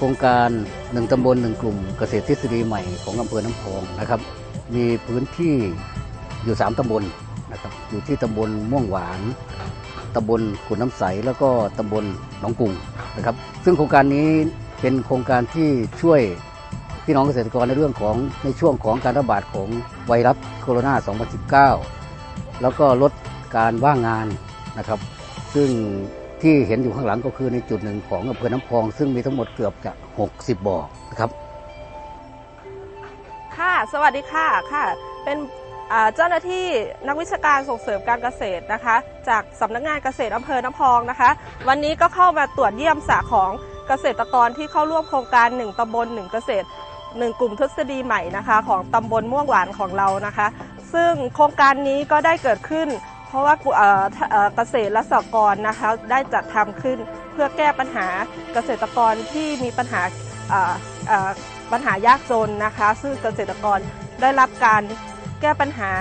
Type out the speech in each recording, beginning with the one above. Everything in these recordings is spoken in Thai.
ครงการหนึ่งตำบลหนึ่งกลุ่มเกษตรทฤษฎีใหม่ของอำเภอน้ำพองนะครับ มีพื้นที่อยู่ 3ตำบลนะครับอยู่ที่ตำบลม่วงหวานตำบลกุนน้ำใส แล้วก็ตำบลหนองกุงนะครับ ซึ่งโครงการนี้เป็นโครงการที่ช่วยพี่น้องเกษตรกรในเรื่องของในช่วงของการระบาดของไวรัสโคโรนา 2019 แล้วก็ลดการว่างงานนะครับ ซึ่ง ที่เห็นอยู่ข้างหลังก็คือในจุดหนึ่งของอำเภอน้ำพอง ซึ่งมีทั้งหมดเกือบจะ60 บ่อนะครับ ค่ะ สวัสดีค่ะค่ะ เป็นเจ้าหน้าที่นักวิชาการส่งเสริมการเกษตรนะคะ จากสำนักงานเกษตรอำเภอน้ำพองนะคะ วันนี้ก็เข้ามาตรวจเยี่ยมสาของเกษตรกรที่เข้าร่วมโครงการ 1ตำบล1เกษตร1กลุ่มทฤษฎีใหม่นะคะ ของตำบลม่วงหวานของเรานะคะ ซึ่งโครงการนี้ก็ได้เกิดขึ้น เพราะว่าเอ่อเอ่อเกษตรและสหกรณ์นะคะได้จัดทำขึ้นเพื่อแก้ปัญหาเกษตรกรที่มีปัญหาปัญหายากจนนะคะ ซึ่งเกษตรกรได้รับการแก้ปัญหา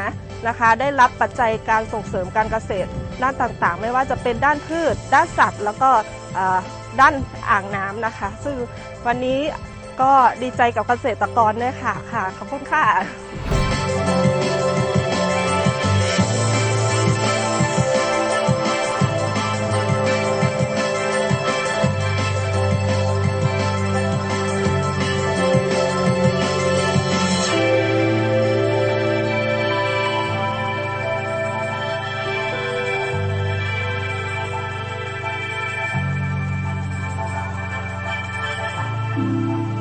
นะคะได้รับปัจจัยการส่งเสริมการเกษตร ด้านต่างๆ ไม่ว่าจะเป็นด้านพืช ด้านสัตว์ แล้วก็ด้านอ่างน้ำนะคะ ซึ่งวันนี้ก็ดีใจกับเกษตรกรด้วยค่ะค่ะขอบคุณค่ะ Música